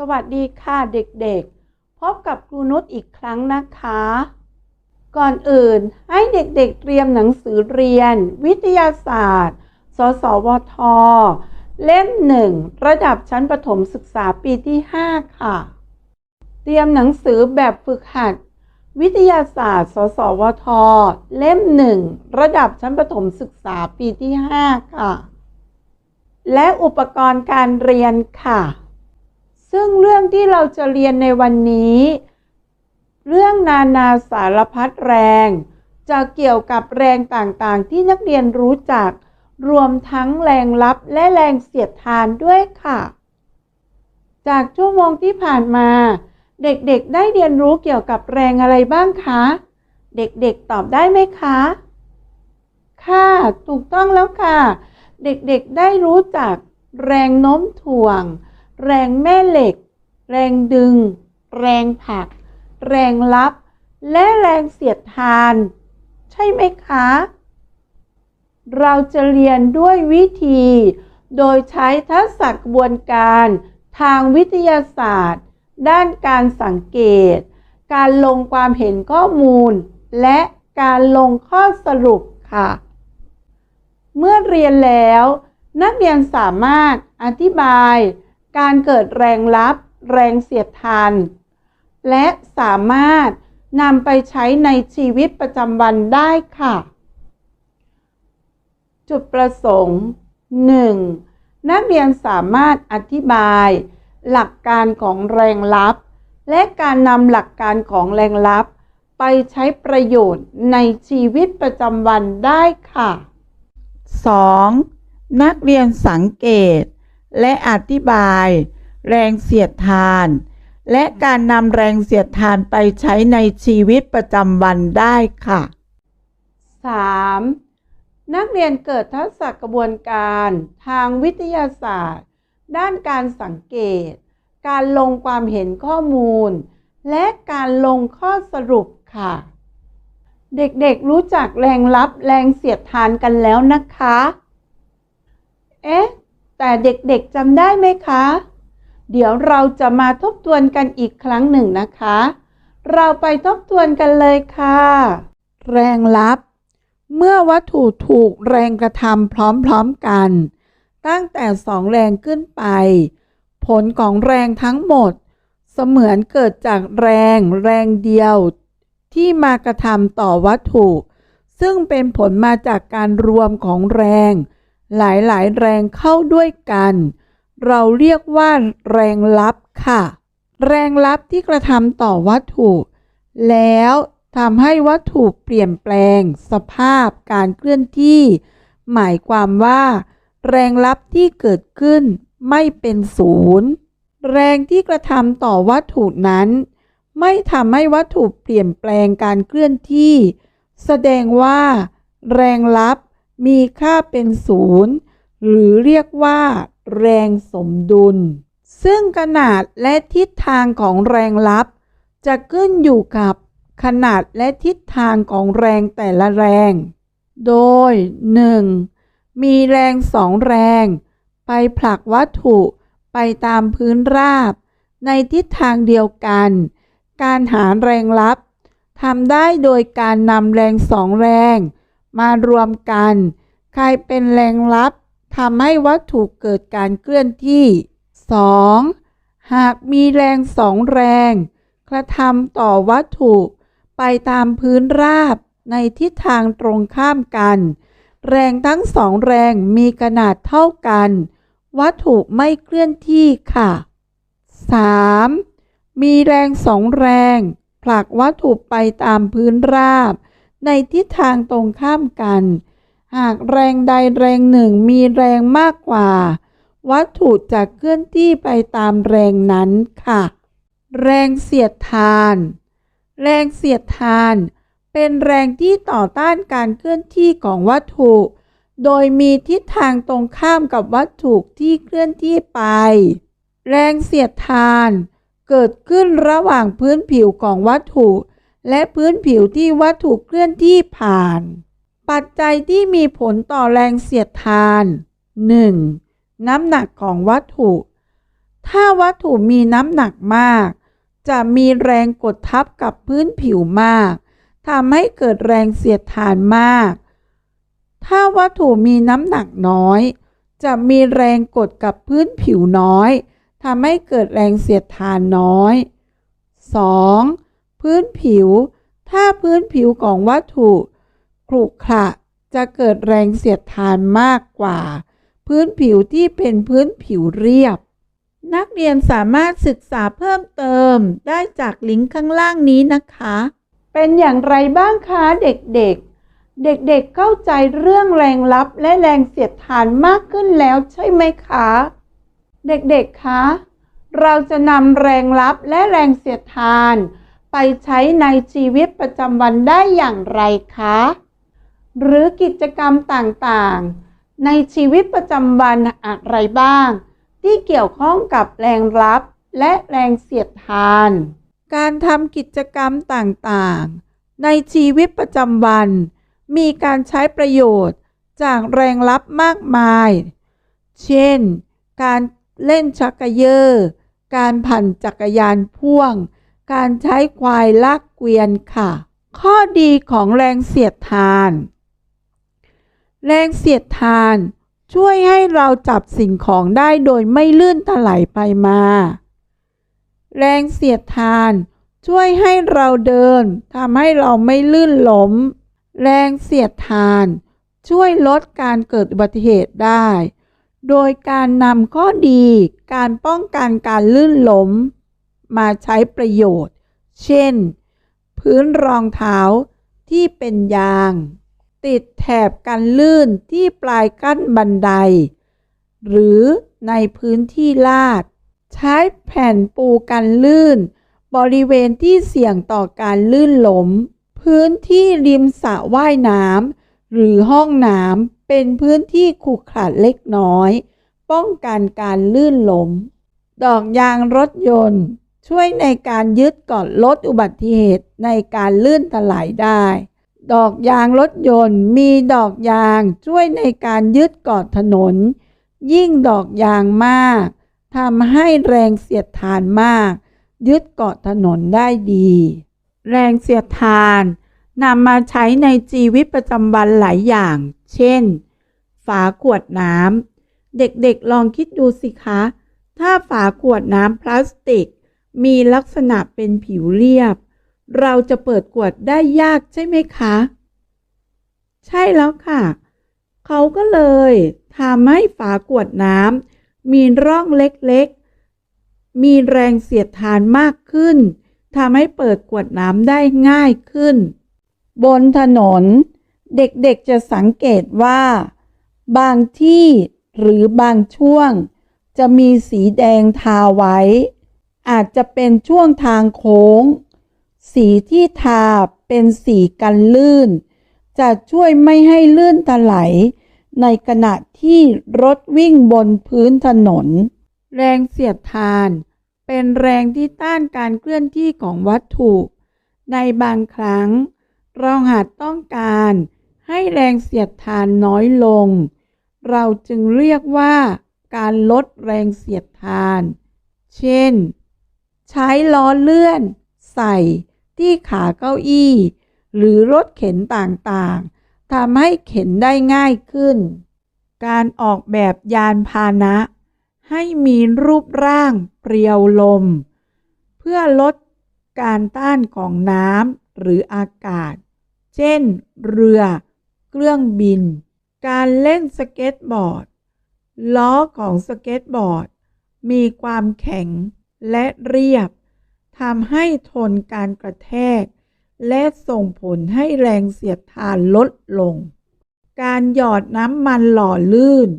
สวัสดีค่ะเด็กๆ พบกับครูนุชอีกครั้งนะคะ ก่อนอื่นให้เด็กๆเตรียมหนังสือเรียน วิทยาศาสตร์ สสวท เล่มหนึ่งระดับชั้นประถมศึกษาปีที่ 5 ค่ะ เตรียมหนังสือแบบฝึกหัด วิทยาศาสตร์ สสวท เล่มหนึ่งระดับชั้นประถมศึกษาปีที่ 5 ค่ะ และอุปกรณ์การเรียนค่ะ ซึ่งเรื่องที่เราจะเรียนในวันนี้ เรื่องนานาสารพัดแรง จะเกี่ยวกับแรงต่างๆ ที่นักเรียนรู้จัก รวมทั้งแรงลับและแรงเสียดทานด้วยค่ะ จากชั่วโมงที่ผ่านมา เด็กๆได้เรียนรู้เกี่ยวกับแรงอะไรบ้างคะ เด็กๆตอบได้ไหมคะ ค่ะถูกต้องแล้วค่ะ เด็กๆได้รู้จักแรงโน้มถ่วง แรงแม่เหล็ก แรงดึง แรงผลัก แรงลับ และแรงเสียดทาน ใช่ไหมคะ เราจะเรียนด้วยวิธี โดยใช้ทักษะกระบวนการทางวิทยาศาสตร์ ด้านการสังเกต การลงความเห็นข้อมูล และการลงข้อสรุปค่ะ เมื่อเรียนแล้ว นักเรียนสามารถอธิบาย การเกิดแรงลับ แรงเสียดทาน และสามารถนำไปใช้ในชีวิตประจำวันได้ค่ะ จุดประสงค์ 1. นักเรียนสามารถอธิบาย หลักการของแรงลับ และการนำหลักการของแรงลับ ไปใช้ประโยชน์ในชีวิตประจำวันได้ค่ะ 2. นักเรียนสังเกต และอธิบาย แรงเสียดทาน และการนำแรงเสียดทานไปใช้ในชีวิตประจำวันได้ค่ะ 3. นักเรียนเกิดทักษะกระบวนการทางวิทยาศาสตร์ ด้านการสังเกต การลงความเห็นข้อมูล และการลงข้อสรุปค่ะ เด็กๆรู้จักแรงลับแรงเสียดทานกันแล้วนะคะ เอ๊ะ แต่เด็กๆจำได้ไหมคะ เดี๋ยวเราจะมาทบทวนกันอีกครั้งหนึ่งนะคะ เราไปทบทวนกันเลยค่ะ แรงลับ เมื่อวัตถุถูกแรงกระทำพร้อมๆกัน ตั้งแต่สองแรงขึ้นไป ผลของแรงทั้งหมด เสมือนเกิดจากแรงแรงเดียว ที่มากระทำต่อวัตถุ ซึ่งเป็นผลมาจากการรวมของแรง หลายๆ แรงเข้าด้วยกัน เราเรียกว่าแรงลับค่ะ แรงลับที่กระทำต่อวัตถุ แล้วทำให้วัตถุเปลี่ยนแปลง สภาพการเคลื่อนที่ หมายความว่า แรงลับที่เกิดขึ้นไม่เป็นศูนย์ แรงที่กระทำต่อวัตถุนั้น ไม่ทำให้วัตถุเปลี่ยนแปลงการเคลื่อนที่ แสดงว่า แรงลับ มีค่าเป็นศูนย์หรือเรียกว่าแรงสมดุล ซึ่งขนาดและทิศทางของแรงลับ จะขึ้นอยู่กับขนาดและทิศทางของแรงแต่ละแรง โดย 1. มีแรงสองแรง ไปผลักวัตถุไปตามพื้นราบ ในทิศทางเดียวกัน การหาแรงลับทำได้โดยการนำแรงสองแรง มารวมกันกลายเป็นแรงลับทำให้วัตถุเกิดการเคลื่อนที่ 2. หากมีแรงสองแรง กระทำต่อวัตถุไปตามพื้นราบในทิศทางตรงข้ามกัน แรงทั้งสองแรงมีขนาดเท่ากัน วัตถุไม่เคลื่อนที่ค่ะ 3. มีแรงสองแรง ผลักวัตถุไปตามพื้นราบ ในทิศทางตรงข้ามกัน หากแรงใดแรงหนึ่งมีแรงมากกว่า วัตถุจะเคลื่อนที่ไปตามแรงนั้นค่ะ แรงเสียดทาน แรงเสียดทาน เป็นแรงที่ต่อต้านการเคลื่อนที่ของวัตถุ โดยมีทิศทางตรงข้ามกับวัตถุที่เคลื่อนที่ไป แรงเสียดทาน เกิดขึ้นระหว่างพื้นผิวของวัตถุ และพื้นผิวที่วัตถุเคลื่อนที่ผ่าน ปัจจัยที่มีผลต่อแรงเสียดทาน 1. น้ำหนักของวัตถุ ถ้าวัตถุมีน้ำหนักมาก จะมีแรงกดทับกับพื้นผิวมากทำให้เกิดแรงเสียดทานมาก ถ้าวัตถุมีน้ำหนักน้อย จะมีแรงกดกับพื้นผิวน้อยทำให้เกิดแรงเสียดทานน้อย 2. พื้นผิว ถ้าพื้นผิวของวัตถุขรุขระจะเกิดแรงเสียดทานมากกว่า พื้นผิวที่เป็นพื้นผิวเรียบ นักเรียนสามารถศึกษาเพิ่มเติมได้จากลิงก์ข้างล่างนี้นะคะ เป็นอย่างไรบ้างคะเด็กๆ เด็กๆเข้าใจเรื่องแรงลับและแรงเสียดทานมากขึ้นแล้วใช่ไหมคะ เด็กๆคะเราจะนำแรงลับและแรงเสียดทาน ไปใช้ในชีวิตประจำวันได้อย่างไรคะ หรือกิจกรรมต่างๆ ในชีวิตประจำวันอะไรบ้าง ที่เกี่ยวข้องกับแรงลับและแรงเสียดทาน การทำกิจกรรมต่างๆ ในชีวิตประจำวัน มีการใช้ประโยชน์จากแรงลับมากมาย เช่น การเล่นชักกเยอการปั่นจักรยานพ่วง การใช้ควายลากเกวียนค่ะ ข้อดีของแรงเสียดทาน แรงเสียดทานช่วยให้เราจับสิ่งของได้โดยไม่ลื่นถลายไปมา แรงเสียดทานช่วยให้เราเดินทำให้เราไม่ลื่นล้ม แรงเสียดทาน ช่วยลดการเกิดอุบัติเหตุได้ โดยการนำข้อดีการป้องกันการลื่นล้ม มาใช้ประโยชน์ เช่น พื้นรองเท้าที่เป็นยาง ติดแถบกันลื่นที่ปลายกั้นบันได หรือในพื้นที่ลาด ใช้แผ่นปูกันลื่น บริเวณที่เสี่ยงต่อการลื่นหลม พื้นที่ริมสระว่ายน้ำหรือห้องน้ำเป็นพื้นที่ขรุขระเล็กน้อย ป้องกันการลื่นหลม ดอกยางรถยนต์ ช่วยในการยึดเกาะลดอุบัติเหตุในการลื่นถลายได้ ดอกยางรถยนต์มีดอกยางช่วยในการยึดเกาะถนน ยิ่งดอกยางมากทำให้แรงเสียดทานมาก ยึดเกาะถนนได้ดี แรงเสียดทานนำมาใช้ในชีวิตประจำวันหลายอย่าง เช่น ฝาขวดน้ำเด็กๆลองคิดดูสิคะ ถ้าฝาขวดน้ำพลาสติก มีลักษณะเป็นผิวเรียบ เราจะเปิดขวดได้ยากใช่ไหมคะ ใช่แล้วค่ะ เขาก็เลยทำให้ฝาขวดน้ำมีร่องเล็กๆ มีแรงเสียดทานมากขึ้นทำให้เปิดขวดน้ำได้ง่ายขึ้น บนถนน เด็กๆจะสังเกตว่า บางที่หรือบางช่วง จะมีสีแดงทาไว้ อาจจะเป็นช่วงทางโค้ง สีที่ทาเป็นสีกันลื่น จะช่วยไม่ให้ลื่นถลายในขณะที่รถวิ่งบนพื้นถนน แรงเสียดทาน เป็นแรงที่ต้านการเคลื่อนที่ของวัตถุ ในบางครั้ง เราหากต้องการให้แรงเสียดทานน้อยลง เราจึงเรียกว่าการลดแรงเสียดทาน เช่น ใช้ล้อเลื่อน ใส่ที่ขาเก้าอี้ หรือรถเข็นต่างๆทำให้เข็นได้ง่ายขึ้น การออกแบบยานพาหนะ ให้มีรูปร่างเปรียวลม เพื่อลดการต้านของน้ำหรืออากาศ เช่น เรือ เครื่องบิน การเล่นสเก็ตบอร์ด ล้อของสเก็ตบอร์ด มีความแข็ง และเรียบทำให้ทนการกระแทก และส่งผลให้แรงเสียดทานลดลง การหยอดน้ำมันหล่อลื่น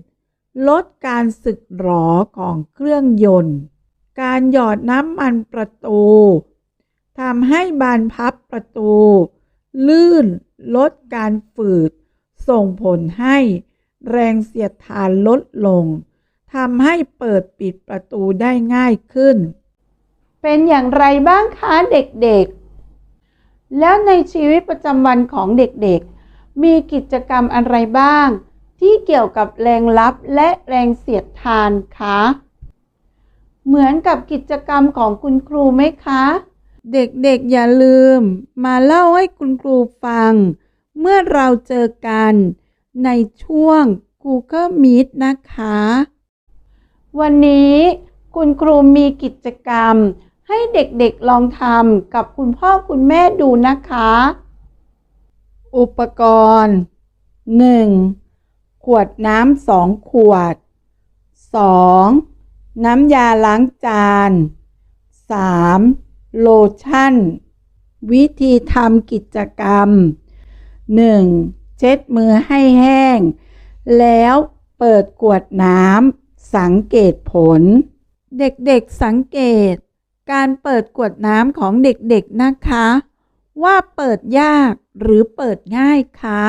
ลดการสึกหรอของเครื่องยนต์ การหยอดน้ำมันประตูทำให้บานพับประตู ลื่นลดการฝืด ส่งผลให้แรงเสียดทานลดลง ทำให้เปิดปิดประตูได้ง่ายขึ้น เป็นอย่างไรบ้างคะเด็กๆ แล้วในชีวิตประจำวันของเด็กๆ มีกิจกรรมอะไรบ้าง ที่เกี่ยวกับแรงลับและแรงเสียดทานคะ เหมือนกับกิจกรรมของคุณครูไหมคะ เด็กๆอย่าลืม มาเล่าให้คุณครูฟัง เมื่อเราเจอกันในช่วง Google Meet นะคะ วันนี้คุณครูมีกิจกรรม ให้เด็กๆลองทำกับคุณพ่อคุณแม่ดูนะคะ อุปกรณ์ 1. ขวดน้ำสองขวด 2. น้ำยาล้างจาน 3. โลชั่น วิธีทำกิจกรรม 1. เช็ดมือให้แห้ง แล้วเปิดขวดน้ำ สังเกตผล เด็กๆสังเกต การเปิดขวดน้ำของเด็กๆนะคะ ว่าเปิดยากหรือเปิดง่ายคะ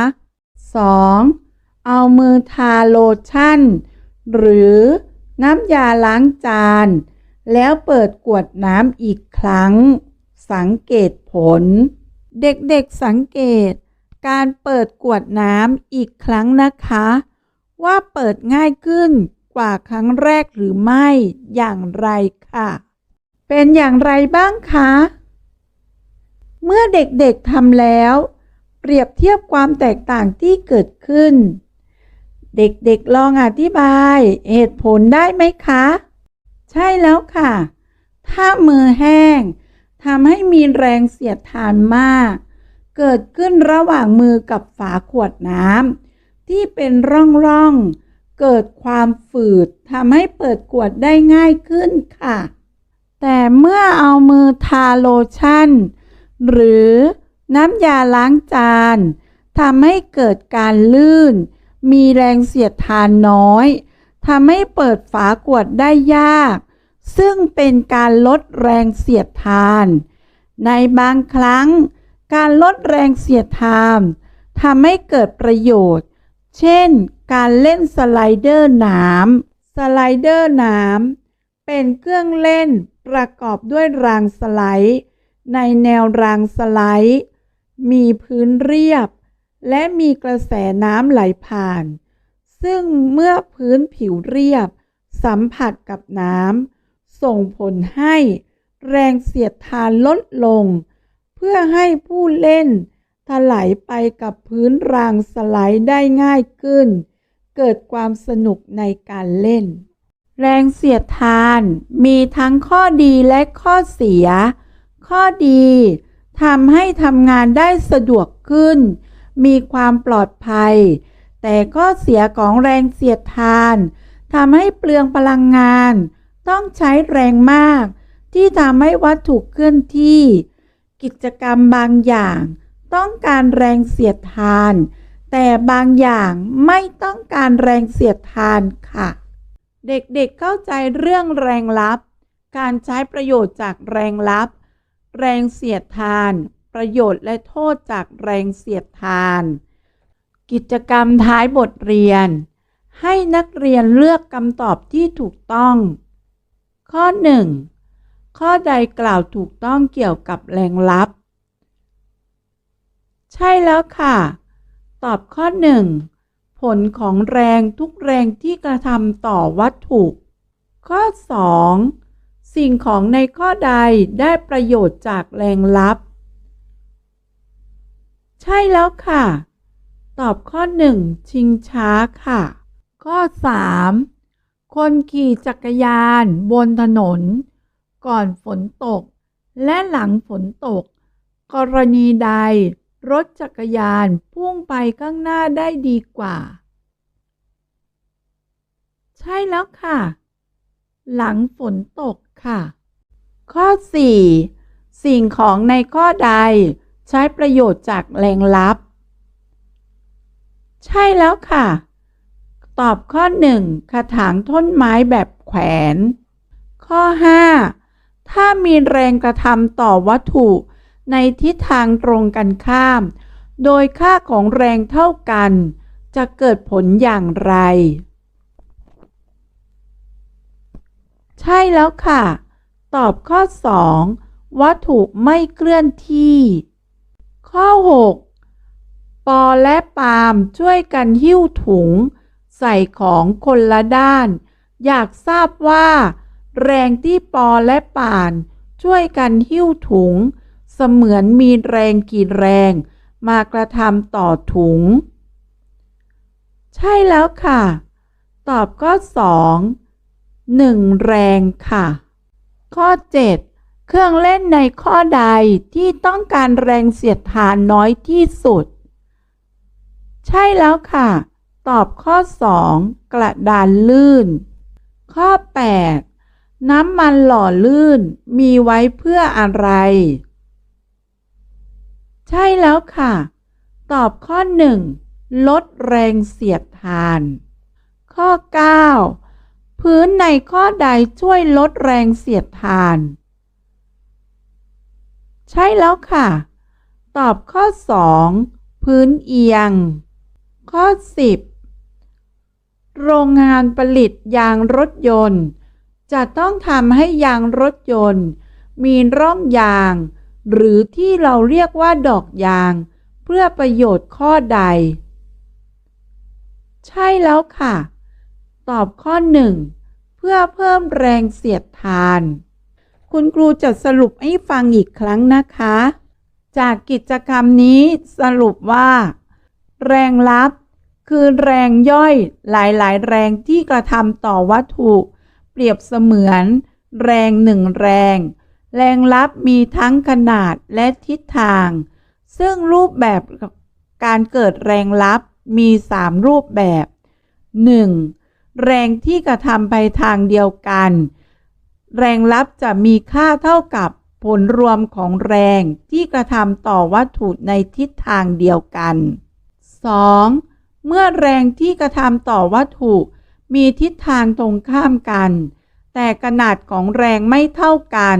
2. เอามือทาโลชั่น หรือน้ำยาล้างจาน แล้วเปิดกวดน้ำอีกครั้ง สังเกตผล เด็กๆสังเกต การเปิดกวดน้ำอีกครั้งนะคะ ว่าเปิดง่ายขึ้น กว่าครั้งแรกหรือไม่อย่างไรค่ะ เป็นอย่างไรบ้างคะ เมื่อเด็กๆทำแล้ว เปรียบเทียบความแตกต่างที่เกิดขึ้น เด็กๆลองอธิบายเหตุผลได้ไหมคะ ใช่แล้วค่ะ ถ้ามือแห้งทำให้มีแรงเสียดทานมาก เกิดขึ้นระหว่างมือกับฝาขวดน้ำที่เป็นร่องๆ เกิดความฝืดทำให้เปิดขวดได้ง่ายขึ้นค่ะ แต่เมื่อเอามือทาโลชั่น หรือน้ำยาล้างจานทำให้เกิดการลื่น มีแรงเสียดทานน้อยทำให้เปิดฝาขวดได้ยาก ซึ่งเป็นการลดแรงเสียดทาน ในบางครั้ง การลดแรงเสียดทานทำให้เกิดประโยชน์ เช่น การเล่นสไลเดอร์น้ำสไลเดอร์น้ำเป็นเครื่องเล่นประกอบด้วยรางสไลด์ ในแนวรางสไลด์ มีพื้นเรียบ และมีกระแสน้ำไหลผ่าน ซึ่งเมื่อพื้นผิวเรียบ สัมผัสกับน้ำส่งผลให้แรงเสียดทานลดลง เพื่อให้ผู้เล่น ถลายไปกับพื้นรางสไลด์ได้ง่ายขึ้น เกิดความสนุกในการเล่น แรงเสียดทานมีทั้งข้อดีและข้อเสีย ข้อดีทำให้ทำงานได้สะดวกขึ้น มีความปลอดภัย แต่ข้อเสียของแรงเสียดทานทำให้เปลืองพลังงาน ต้องใช้แรงมาก ที่ทำให้วัตถุเคลื่อนที่ กิจกรรมบางอย่าง ต้องการแรงเสียดทาน แต่บางอย่างไม่ต้องการแรงเสียดทานค่ะ เด็กๆเข้าใจเรื่องแรงลับ การใช้ประโยชน์จากแรงลับ แรงเสียดทาน ประโยชน์และโทษจากแรงเสียดทาน กิจกรรมท้ายบทเรียน ให้นักเรียนเลือกคำตอบที่ถูกต้อง ข้อ 1 ข้อใดกล่าวถูกต้องเกี่ยวกับแรงลับ ใช่แล้วค่ะ ตอบข้อ1ผลของแรงทุกแรงที่กระทำต่อวัตถุ ข้อ 2 สิ่งของในข้อใดได้ประโยชน์จากแรงลับ ใช่แล้วค่ะ ตอบข้อ 1 ชิงช้าค่ะ ข้อ 3 คนขี่จักรยานบนถนน ก่อนฝนตก และหลังฝนตก กรณีใด รถจักรยานพุ่งไปข้างหน้าได้ดีกว่า ใช่แล้วค่ะ หลังฝนตกค่ะ ข้อ 4 สิ่งของในข้อใดใช้ประโยชน์จากแรงลับ ใช่แล้วค่ะ ตอบข้อ 1 กระถางต้นไม้แบบแขวน ข้อ 5 ถ้ามีแรงกระทำต่อวัตถุ ในทิศทางตรงกันข้าม โดยค่าของแรงเท่ากัน จะเกิดผลอย่างไร ใช่แล้วค่ะ ตอบข้อ 2 วัตถุไม่เคลื่อนที่ ข้อ 6 ปอและปาล์มช่วยกันหิ้วถุง ใส่ของคนละด้าน อยากทราบว่า แรงที่ปอและป่านช่วยกันหิ้วถุง เสมือนมีแรงกี่แรง มากระทำต่อถุง ใช่แล้วค่ะ ตอบข้อสองหนึ่งแรงค่ะ ข้อ 7 เครื่องเล่นในข้อใดที่ต้องการแรงเสียดทานน้อยที่สุด ใช่แล้วค่ะ ตอบข้อ 2 กระดานลื่น ข้อ 8 น้ำมันหล่อลื่นมีไว้เพื่ออะไร ใช่แล้วค่ะ ตอบข้อ 1 ลดแรงเสียดทาน ข้อ 9 พื้นในข้อใดช่วยลดแรงเสียดทาน ใช่แล้วค่ะ ตอบข้อ 2 พื้นเอียง ข้อ 10 โรงงานผลิตยางรถยนต์ จะต้องทำให้ยางรถยนต์ มีร่องยาง หรือที่เราเรียกว่าดอกยาง เพื่อประโยชน์ข้อใด ใช่แล้วค่ะ ตอบข้อ1เพื่อเพิ่มแรงเสียดทาน คุณครูจะสรุปให้ฟังอีกครั้งนะคะ จากกิจกรรมนี้สรุปว่า แรงลับคือแรงย่อยหลาย ๆ แรงที่กระทำต่อวัตถุ เปรียบเสมือน แรงหนึ่งแรง แรงลับมีทั้งขนาดและทิศทาง ซึ่งรูปแบบการเกิดแรงลับมี 3 รูปแบบ 1. แรงที่กระทำไปทางเดียวกัน แรงลับจะมีค่าเท่ากับผลรวมของแรงที่กระทำต่อวัตถุในทิศทางเดียวกัน 2. เมื่อแรงที่กระทำต่อวัตถุ มีทิศทางตรงข้ามกัน แต่ขนาดของแรงไม่เท่ากัน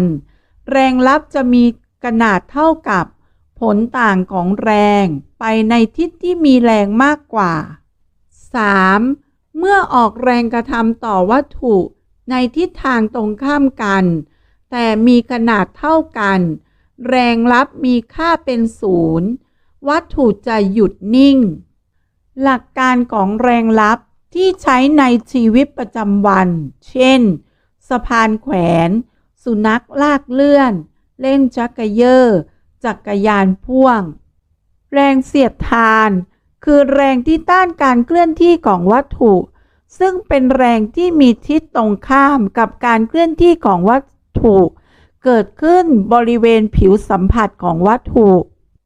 แรงลับจะมีขนาดเท่ากับผลต่างของแรงไปในทิศที่มีแรงมากกว่า 3. เมื่อออกแรงกระทำต่อวัตถุในทิศทางตรงข้ามกัน แต่มีขนาดเท่ากัน แรงลับมีค่าเป็นศูนย์วัตถุจะหยุดนิ่ง หลักการของแรงลับที่ใช้ในชีวิตประจำวัน เช่น สะพานแขวน สุนัขลากเลื่อน เล่นจักรเยอร์จักรยานพ่วง แรงเสียดทาน คือแรงที่ต้านการเคลื่อนที่ของวัตถุ ซึ่งเป็นแรงที่มีทิศตรงข้ามกับการเคลื่อนที่ของวัตถุ เกิดขึ้นบริเวณผิวสัมผัสของวัตถุ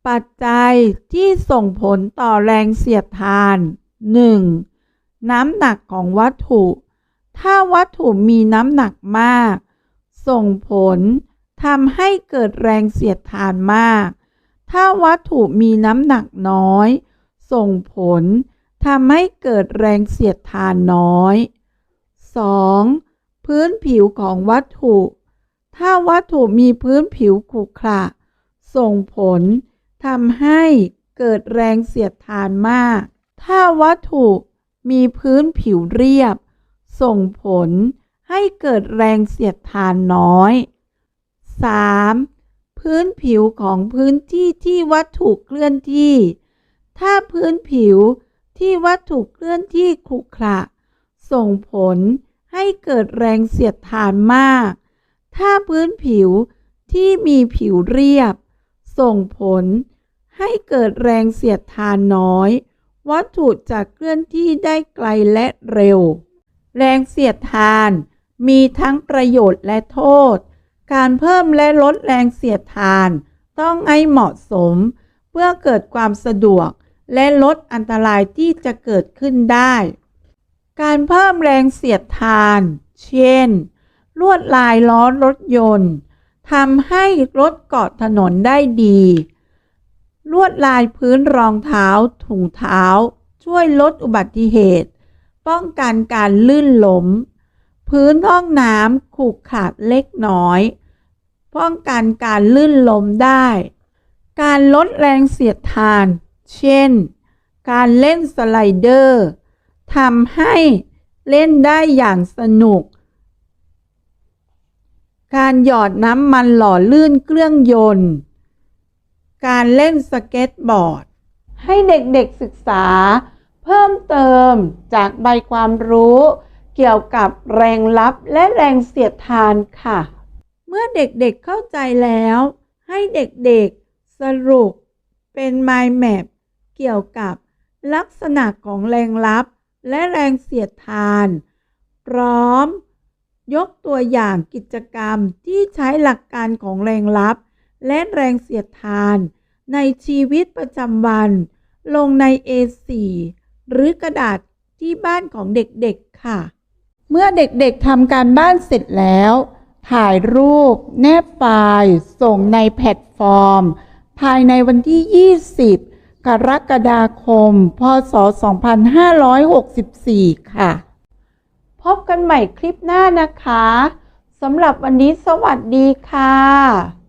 ปัจจัยที่ส่งผลต่อแรงเสียดทาน 1. น้ำหนักของวัตถุ ถ้าวัตถุมีน้ำหนักมาก ส่งผลทำให้เกิดแรงเสียดทานมาก ถ้าวัตถุมีน้ำหนักน้อย ส่งผลทำให้เกิดแรงเสียดทานน้อย 2. พื้นผิวของวัตถุ ถ้าวัตถุมีพื้นผิวขรุขระ ส่งผลทำให้เกิดแรงเสียดทานมาก ถ้าวัตถุมีพื้นผิวเรียบ ส่งผล ให้เกิดแรงเสียดทานน้อย 3. พื้นผิวของพื้นที่ที่วัตถุเคลื่อนที่ ถ้าพื้นผิวที่วัตถุเคลื่อนที่ขรุขระ ส่งผลให้เกิดแรงเสียดทานมาก ถ้าพื้นผิวที่มีผิวเรียบ ส่งผลให้เกิดแรงเสียดทานน้อย วัตถุจะเคลื่อนที่ได้ไกลและเร็ว แรงเสียดทาน มีทั้งประโยชน์และโทษ การเพิ่มและลดแรงเสียดทาน ต้องให้เหมาะสม เพื่อเกิดความสะดวก และลดอันตรายที่จะเกิดขึ้นได้ การเพิ่มแรงเสียดทาน เช่น ลวดลายล้อรถยนต์ทำให้รถเกาะถนนได้ดี ลวดลายพื้นรองเท้า ถุงเท้า ช่วยลดอุบัติเหตุ ป้องกันการลื่นล้ม พื้นห้องน้ำขรุขระเล็กน้อย ป้องกันการลื่นล้มได้ การลดแรงเสียดทาน เช่น การเล่นสไลเดอร์ทำให้เล่นได้อย่างสนุก การหยอดน้ำมันหล่อลื่นเครื่องยนต์ การเล่นสเก็ตบอร์ด ให้เด็กๆศึกษา เพิ่มเติมจากใบความรู้ เกี่ยวกับแรงลับและแรงเสียดทานค่ะ เมื่อเด็กๆเข้าใจแล้ว ให้เด็กๆสรุปเป็น mind map เกี่ยวกับลักษณะของแรงลับและแรงเสียดทาน พร้อม ยกตัวอย่างกิจกรรมที่ใช้หลักการของแรงลับ และแรงเสียดทาน ในชีวิตประจำวัน ลงใน A4 หรือกระดาษที่บ้านของเด็กๆค่ะ เมื่อเด็กๆทำการบ้านเสร็จแล้ว ถ่ายรูป แนบไฟล์ส่งในแพลตฟอร์ม ภายในวันที่ 20 กรกฎาคม พศ 2564 ค่ะ พบกันใหม่คลิปหน้านะคะ สำหรับวันนี้สวัสดีค่ะ